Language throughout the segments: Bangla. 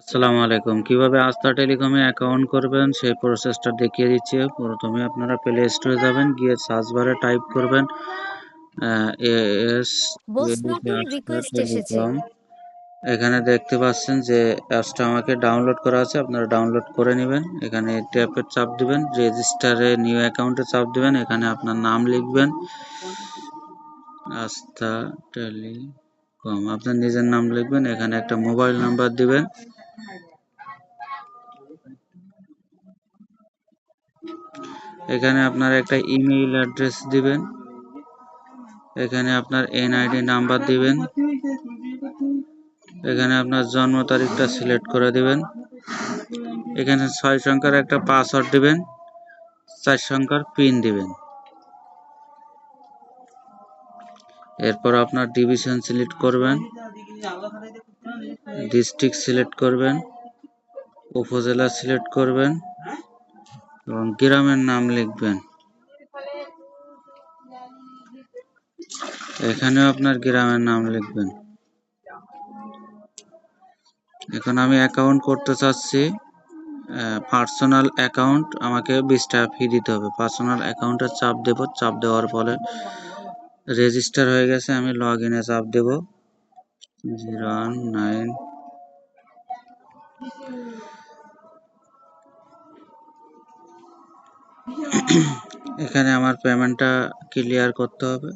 আসসালামু আলাইকুম। কীভাবে আস্থা টেলিকমে অ্যাকাউন্ট করবেন সেই প্রসেসটা দেখিয়ে দিচ্ছি। প্রথমে আপনারা প্লে স্টোরে যাবেন গিয়ে সার্চ বারে টাইপ করবেন এস এখানে দেখতে পাচ্ছেন যে অ্যাপসটা আমাকে ডাউনলোড করা আছে আপনারা ডাউনলোড করে নেবেন। এখানে ট্যাপের চাপ দিবেন রেজিস্টারে নিউ অ্যাকাউন্টে চাপ দিবেন এখানে আপনার নাম লিখবেন। আস্থা টেলিকম আপনার নিজের নাম লিখবেন এখানে একটা মোবাইল নাম্বার দিবেন। এখানে আপনার একটা ইমেইল অ্যাড্রেস দিবেন। এখানে আপনার এনআইডি নাম্বার দিবেন। এখানে আপনার জন্ম তারিখটা সিলেক্ট করে দিবেন। এখানে ছয় সংখ্যার একটা পাসওয়ার্ড দিবেন। চার সংখ্যার পিন দিবেন। এরপর আপনার ডিভিশন সিলেক্ট করবেন। ডিস্ট্রিক্ট সিলেক্ট করবেন। উপজেলা সিলেক্ট করবেন। এবং গ্রামের নাম লিখবেন। এখানেও আপনার গ্রামের নাম লিখবেন। এখন আমি অ্যাকাউন্ট করতে চাচ্ছি। পার্সোনাল অ্যাকাউন্ট আমাকে বিশ টাকা ফি দিতে হবে। পার্সোনাল অ্যাকাউন্টের চাপ দেব। চাপ দেওয়ার ফলে রেজিস্টার হয়ে গেছে। আমি লগ ইনে চাপ দেব। জিরো নাইন এখানে আমার পেমেন্টটা ক্লিয়ার করতে হবে।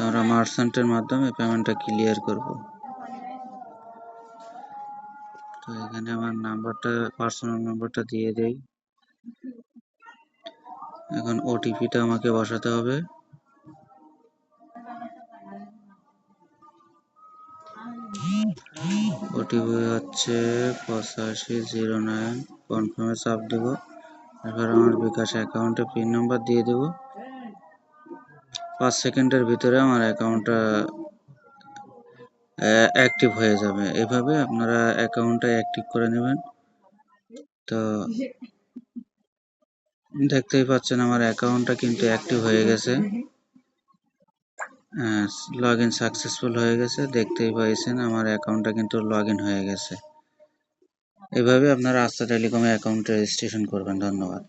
আমরা মার্চেন্টের মাধ্যমে পেমেন্টটা ক্লিয়ার করব। তো এখানে আমার নাম্বারটা পার্সোনাল নাম্বারটা দিয়ে দেই। এখন ওটিপিটা আমাকে বসাতে হবে। ওটিপি হচ্ছে পঁচাশি জিরো নাইন। কনফার্মে চাপ দেব। এবার আমার বিকাশ অ্যাকাউন্টে পিন নাম্বার দিয়ে দেব। পাঁচ সেকেন্ডের ভিতরে আমার অ্যাকাউন্টটা অ্যাক্টিভ হয়ে যাবে। এভাবে আপনারা অ্যাকাউন্টটা অ্যাক্টিভ করে নেবেন। তো দেখতেই পাচ্ছেন আমার অ্যাকাউন্টটা কিন্তু অ্যাক্টিভ হয়ে গেছে। লগ ইন সাকসেসফুল হয়ে গেছে, দেখতেই পাইছেন আমার অ্যাকাউন্টটা কিন্তু লগ ইন হয়ে গেছে। এভাবে আপনারা আস্থা টেলিকমে অ্যাকাউন্ট রেজিস্ট্রেশন করবেন, ধন্যবাদ।